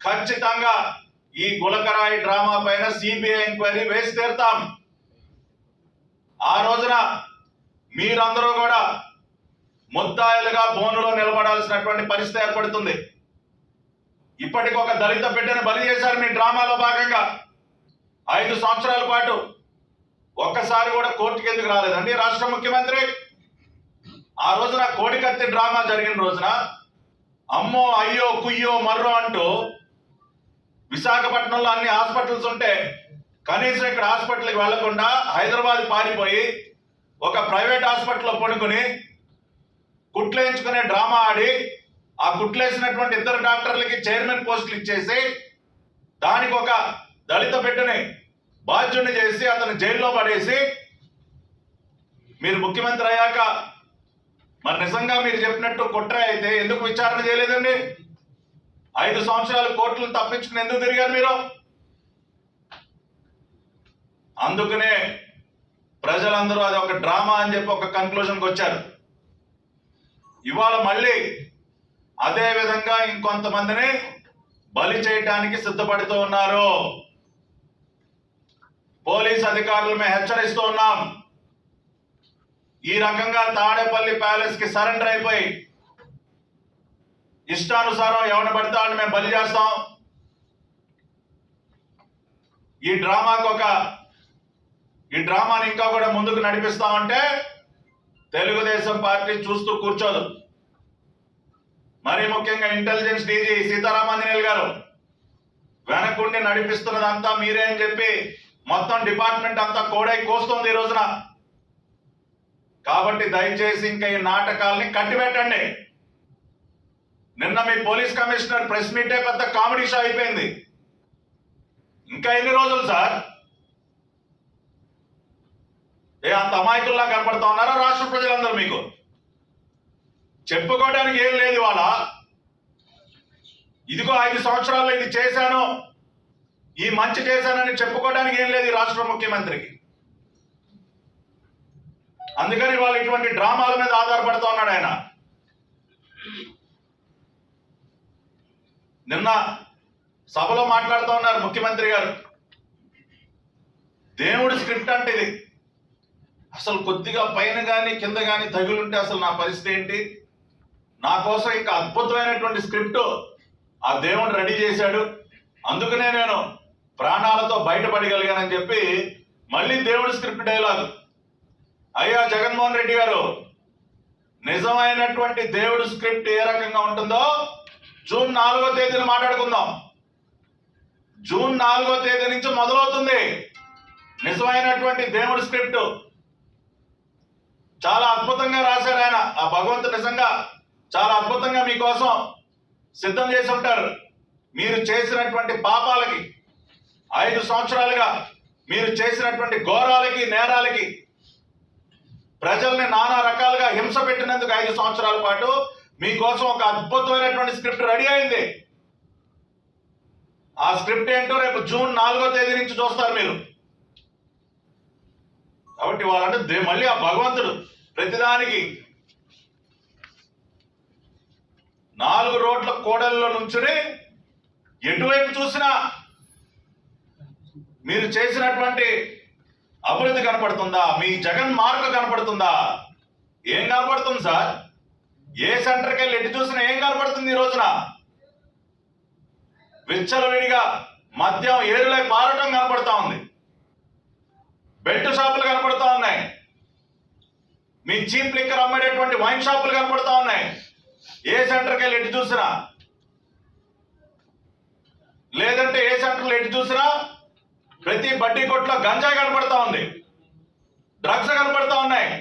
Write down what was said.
ఖచ్చితంగా ఈ గులకరాయి డ్రామా పైన సిబిఐ ఎంక్వైరీ వేసి తీరుతాం. ఆ రోజున మీరందరూ కూడా ముద్దాయిలుగా బోనులో నిలబడాల్సినటువంటి పరిస్థితి ఏర్పడుతుంది. ఇప్పటికి ఒక దళిత బిడ్డను బలి చేశారు మీ డ్రామాలో భాగంగా. ఐదు సంవత్సరాల పాటు ఒక్కసారి కూడా కోర్టుకి ఎందుకు రాలేదండి రాష్ట్ర ముఖ్యమంత్రి? ఆ రోజున కోడికత్తి డ్రామా జరిగిన రోజున అమ్మో అయ్యో కుయ్యో మర్రో అంటూ విశాఖపట్నంలో అన్ని హాస్పిటల్స్ ఉంటే కనీసం ఇక్కడ హాస్పిటల్కి వెళ్ళకుండా హైదరాబాద్ పారిపోయి ఒక ప్రైవేట్ హాస్పిటల్లో పడుకుని కుట్లేయించుకునే డ్రామా ఆడి ఆ కుట్లేసినటువంటి ఇద్దరు డాక్టర్లకి చైర్మన్ పోస్టులు ఇచ్చేసి దానికి ఒక దళిత బిడ్డని బాధ్యుని చేసి అతను జైల్లో పడేసి మీరు ముఖ్యమంత్రి అయ్యాక మరి నిజంగా మీరు చెప్పినట్టు కుట్ర అయితే ఎందుకు విచారణ చేయలేదండి? ఐదు సంవత్సరాలు కోర్టులు తప్పించుకుని ఎందుకు తిరిగారు మీరు? అందుకనే ప్రజలందరూ అది ఒక డ్రామా అని చెప్పి ఒక కన్క్లూజన్కి వచ్చారు. ఇవాళ మళ్ళీ అదే విధంగా ఇంకొంతమందిని బలి చేయటానికి సిద్ధపడుతూ ఉన్నారు. పోలీస్ అధికారులు మేము హెచ్చరిస్తూ ఉన్నాం. ఈ రకంగా తాడేపల్లి ప్యాలెస్కి సరెండర్ అయిపోయి ఇష్టానుసారం ఎవరిని పడితే మేము బలి చేస్తాం. ఈ డ్రామాకు ఒక ఈ డ్రామాని ఇంకా కూడా ముందుకు నడిపిస్తామంటే తెలుగుదేశం పార్టీ చూస్తూ కూర్చోదు. మరీ ముఖ్యంగా ఇంటెలిజెన్స్ డీజీ సీతారామాంజనేయులు గారు వెనకుండి నడిపిస్తున్నదంతా మీరే అని చెప్పి మొత్తం డిపార్ట్మెంట్ అంతా కోడై కోస్తుంది ఈ రోజున. కాబట్టి దయచేసి ఇంకా ఈ నాటకాల్ని కట్టిపెట్టండి. నిన్న మీ పోలీస్ కమిషనర్ ప్రెస్ మీటే పెద్ద కామెడీ షో అయిపోయింది. ఇంకా ఎన్ని రోజులు సార్? ఏ అంత అమాయకుల్లా కనపడతా ఉన్నారా రాష్ట్ర ప్రజలందరూ మీకు? చెప్పుకోవడానికి ఏం లేదు ఇవాళ. ఇదిగో ఐదు సంవత్సరాల్లో ఇది చేశాను. ఈ మంచి చేశానని చెప్పుకోవడానికి ఏం లేదు రాష్ట్ర ముఖ్యమంత్రికి. అందుకని వాళ్ళు ఇటువంటి డ్రామాల మీద ఆధారపడుతూ ఉన్నాడు ఆయన. నిన్న సభలో మాట్లాడుతూ ఉన్నారు ముఖ్యమంత్రి గారు. దేవుడి స్క్రిప్ట్ అంటే ఇది. అసలు కొద్దిగా పైన కానీ కింద కానీ తగులుంటే అసలు నా పరిస్థితి ఏంటి? నా కోసం ఇంకా అద్భుతమైనటువంటి స్క్రిప్ట్ ఆ దేవుడు రెడీ చేశాడు. అందుకనే నేను ప్రాణాలతో బయటపడగలిగానని చెప్పి మళ్ళీ దేవుడి స్క్రిప్ట్ డైలాగ్. అయ్యా జగన్మోహన్ రెడ్డి గారు నిజమైనటువంటి దేవుడు స్క్రిప్ట్ ఏ రకంగా ఉంటుందో జూన్ నాలుగో తేదీని మాట్లాడుకుందాం. జూన్ నాలుగో తేదీ నుంచి మొదలవుతుంది. నిజమైనటువంటి దేవుడు స్క్రిప్ట్. చాలా అద్భుతంగా రాశారు ఆయన. ఆ భగవంతుడు నిజంగా చాలా అద్భుతంగా మీకోసం సిద్ధం చేసి ఉంటారు. మీరు చేసినటువంటి పాపాలకి ఐదు సంవత్సరాలుగా మీరు చేసినటువంటి ఘోరాలకి నేరాలకి ప్రజల్ని నానా రకాలుగా హింస పెట్టినందుకు ఐదు సంవత్సరాల పాటు మీకోసం ఒక అద్భుతమైనటువంటి స్క్రిప్ట్ రెడీ అయింది. ఆ స్క్రిప్ట్ ఏంటో రేపు జూన్ నాలుగో తేదీ నుంచి చూస్తారు మీరు. కాబట్టి వాళ్ళంటే మళ్ళీ ఆ భగవంతుడు ప్రతిదానికి నాలుగు రోడ్ల కోడల్లో నుంచుని ఎటువైపు చూసినా మీరు చేసినటువంటి అభివృద్ధి కనపడుతుందా? మీ జగన్ మార్క్ కనపడుతుందా? ఏం కనపడుతుంది సార్? ఏ సెంటర్కి వెళ్ళి ఎటు చూసినా ఏం కనపడుతుంది ఈ రోజున? విచ్చలవిడిగా మద్యం ఏరులై పారటం కనపడతా ఉంది. బెల్ట్ షాపులు కనపడతా ఉన్నాయి. మీ చీప్ లిక్కర్ అమ్మేటటువంటి వైన్ షాపులు కనపడతా ఉన్నాయి. ఏ సెంటర్కి వెళ్ళి ఎటు చూసినా? లేదంటే ఏ సెంటర్లో ఎటు చూసినా ప్రతి బడ్డీ కొట్లో గంజాయి కనపడతా ఉంది. డ్రగ్స్ కనపడతా ఉన్నాయి.